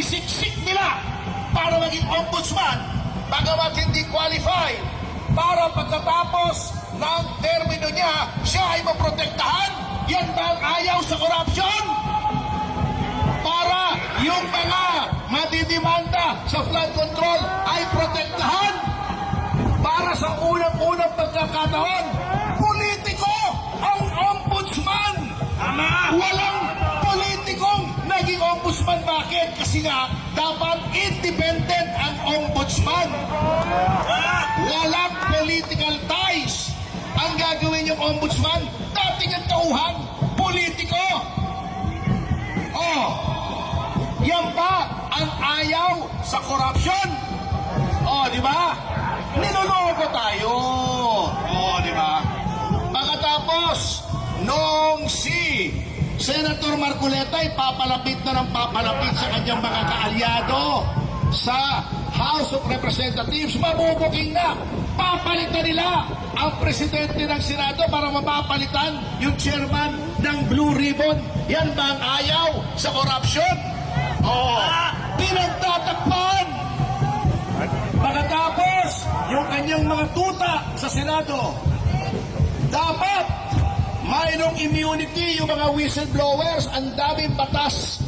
sinisiksik nila para maging ombudsman bagamat hindi qualified para pagkatapos ng termino niya, siya ay maprotektahan? Yan ba ang ayaw sa korupsyon? Para yung mga madidimanda sa flood control ay protektahan? Para sa unang-unang pagkakataon, politiko ang ombudsman! Politikong naging ombudsman. Bakit? Kasi nga, dapat independent ang ombudsman. Walang political ties. Ang gagawin yung ombudsman, dating ang tauhan, politiko. Oh, yan ba ang ayaw sa korupsyon? Oh, di ba? Niloloko tayo. Oh, di ba? Pagkatapos, nung si Senator Marcoleta ay papalapit na ng papalapit sa kanyang mga kaalyado sa House of Representatives, mabubuking na. Papalitan nila ang presidente ng Senado para mapapalitan yung chairman ng Blue Ribbon. Yan ba ang ayaw sa korupsyon? Oh, pinagtatakpan Pagkatapos, yung kanyang mga tuta sa Senado, dapat mayroong immunity yung mga whistleblowers. Ang daming batas